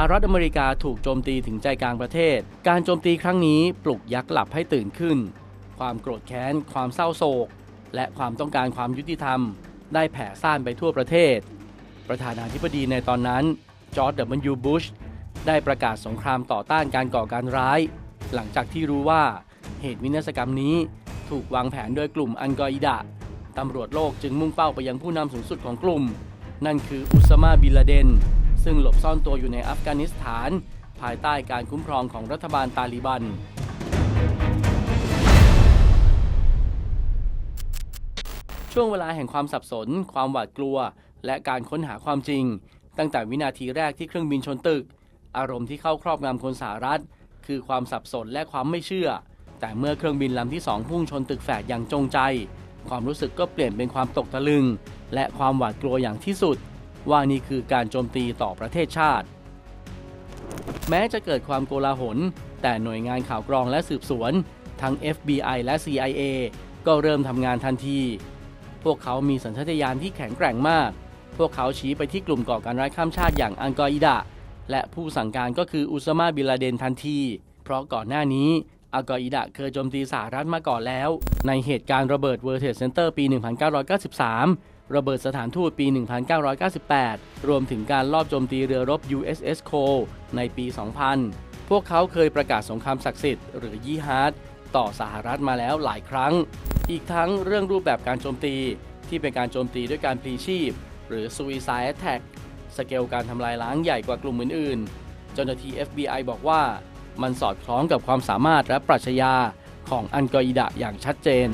หรัฐอเมริกาถูกโจมตีถึงใจกลางประเทศ การโจมตีครั้งนี้ปลุกยักษ์หลับให้ตื่นขึ้น ความโกรธแค้น ความเศร้าโศก และความต้องการความยุติธรรม ได้แผ่ซ่านไปทั่วประเทศ ประธานาธิบดีในตอนนั้น จอร์จ W. บุช ได้ประกาศสงครามต่อต้านการก่อการร้าย หลังจากที่รู้ว่าเหตุวินาศกรรมนี้ถูกวางแผนโดยกลุ่มอันกออิดะตำรวจโลกจึงมุ่งเป้าไปยังผู้นำสูงสุดของกลุ่ม นั่นคืออุสมาบินลาเดน ซึ่งหลบซ่อนตัวอยู่ในอัฟกานิสถาน ภายใต้การคุ้มครองของรัฐบาลตาลิบันช่วงเวลาแห่งความสับสน ความหวาดกลัว และการค้นหาความจริง ตั้งแต่วินาทีแรกที่เครื่องบินชนตึก อารมณ์ที่เข้าครอบงำคนสหรัฐ คือความสับสนและความไม่เชื่อ แต่เมื่อเครื่องบินลำที่สองพุ่งชนตึกแฝดอย่างจงใจ ความรู้สึกก็เปลี่ยนเป็นความตกตะลึง และความหวาดกลัวอย่างที่สุด ว่านี่คือการโจมตีต่อประเทศชาติ แม้จะเกิดความโกลาหล แต่หน่วยงานข่าวกรองและสืบสวน ทั้ง FBI และ CIA ก็เริ่มทำงานทันที พวกเขามีสัญชาตญาณที่แข็งแกร่งมาก พวกเขาชี้ไปที่กลุ่มก่อการร้ายข้ามชาติอย่างอังกออิดะและผู้สั่งการก็คืออุซามาบินลาเดนทันที เพราะก่อนหน้านี้ อัลกออิดะเคยโจมตีสหรัฐมาก่อนแล้ว ในเหตุการณ์ระเบิดเวอร์เทสเซนเตอร์ปี 1993 ระเบิดสถานทูตปี 1998 รวมถึงการลอบโจมตีเรือรบ USS Cole ในปี 2000 พวกเขาเคยประกาศสงครามศักดิ์สิทธิ์หรือยี่ฮาร์ดต่อสหรัฐมาแล้วหลายครั้ง อีกทั้งเรื่องรูปแบบการโจมตีที่เป็นการโจมตีด้วยการพลีชีพ หรือ suicide attack สเกลการทำลายล้างใหญ่กว่ากลุ่มอื่นๆ เจ้าหน้าที่ FBI บอกว่า มันสอดคล้องกับความสามารถและปรัชญาของอันกออิดะอย่างชัดเจน